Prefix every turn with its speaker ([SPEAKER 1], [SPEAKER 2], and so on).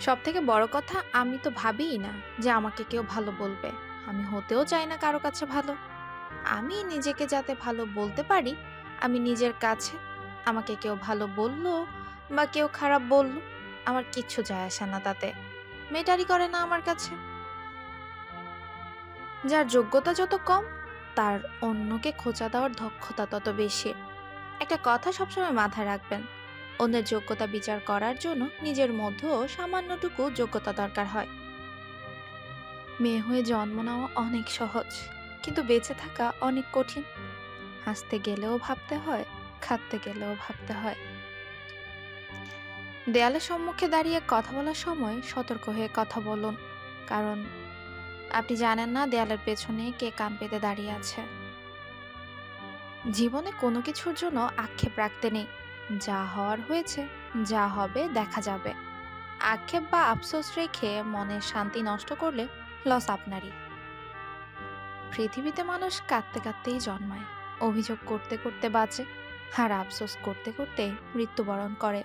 [SPEAKER 1] সব থেকে বড় কথা, আমি তো ভাবিই না যে আমাকে কেউ ভালো বলবে। আমি হতেও চাই না কারও কাছে ভালো। আমি নিজেকে যাতে ভালো বলতে পারি, আমি নিজের কাছে আমাকে কেউ ভালো বলল বা কেউ খারাপ বলল, আমার কিচ্ছু যায় আসে না তাতে। মেটারি করে না আমার কাছে। যার যোগ্যতা যত কম, তার অন্যকে খোঁচা দেওয়ার দক্ষতা তত বেশি। একটা কথা সবসময় মাথায় রাখবেন অন্যের যোগ্যতা বিচার করার জন্য নিজের মধ্যেও সামান্যটুকু যোগ্যতা দরকার হয়। মেয়ে হয়ে জন্ম নেওয়া অনেক সহজ, কিন্তু বেঁচে থাকা অনেক কঠিন। হাসতে গেলেও ভাবতে হয়, খাটতে গেলেও ভাবতে হয়। দেয়ালের সম্মুখে দাঁড়িয়ে কথা বলার সময় সতর্ক হয়ে কথা বলুন, কারণ আপনি জানেন না দেয়ালের পেছনে কে কান পেতে দাঁড়িয়ে আছে। জীবনে কোনো কিছুর জন্য আক্ষেপ রাখতে নেই। যা হওয়ার হয়েছে, যা হবে দেখা যাবে। আক্ষেপ বা আফসোস রেখে মনের শান্তি নষ্ট করলে লস আপনারই। পৃথিবীতে মানুষ কাঁদতে কাঁদতেই জন্মায়। অভিযোগ করতে করতে বাঁচে আর আফসোস করতে করতে মৃত্যুবরণ করে।